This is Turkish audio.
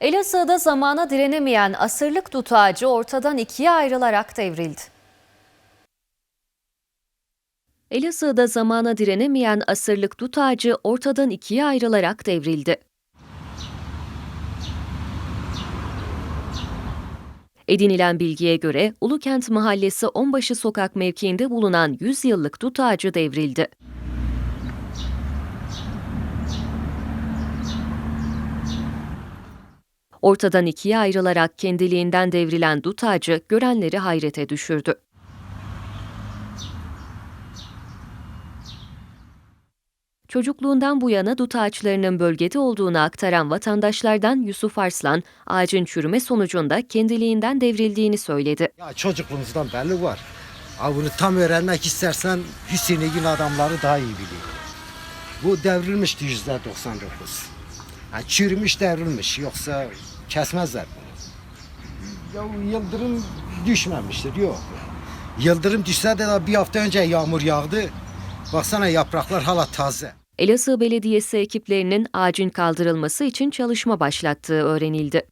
Elazığ'da zamana direnemeyen asırlık dut ağacı ortadan ikiye ayrılarak devrildi. Elazığ'da zamana direnemeyen asırlık dut ağacı ortadan ikiye ayrılarak devrildi. Edinilen bilgiye göre Ulukent Mahallesi Onbaşı Sokak mevkiinde bulunan 100 yıllık dut ağacı devrildi. Ortadan ikiye ayrılarak kendiliğinden devrilen dut ağacı görenleri hayrete düşürdü. Çocukluğundan bu yana dut ağaçlarının bölgede olduğunu aktaran vatandaşlardan Yusuf Arslan, ağacın çürüme sonucunda kendiliğinden devrildiğini söyledi. Ya çocukluğumuzdan belli var. Ama bunu tam öğrenmek istersen Hüseyin'in adamları daha iyi biliyor. Bu devrilmişti yüzde 99. Yani çürümüş devrilmiş yoksa kesmezler bunu. Ya yıldırım düşmemiştir yok. Yıldırım düşse de daha bir hafta önce yağmur yağdı. Baksana yapraklar hala taze. Elazığ Belediyesi ekiplerinin ağacın kaldırılması için çalışma başlattığı öğrenildi.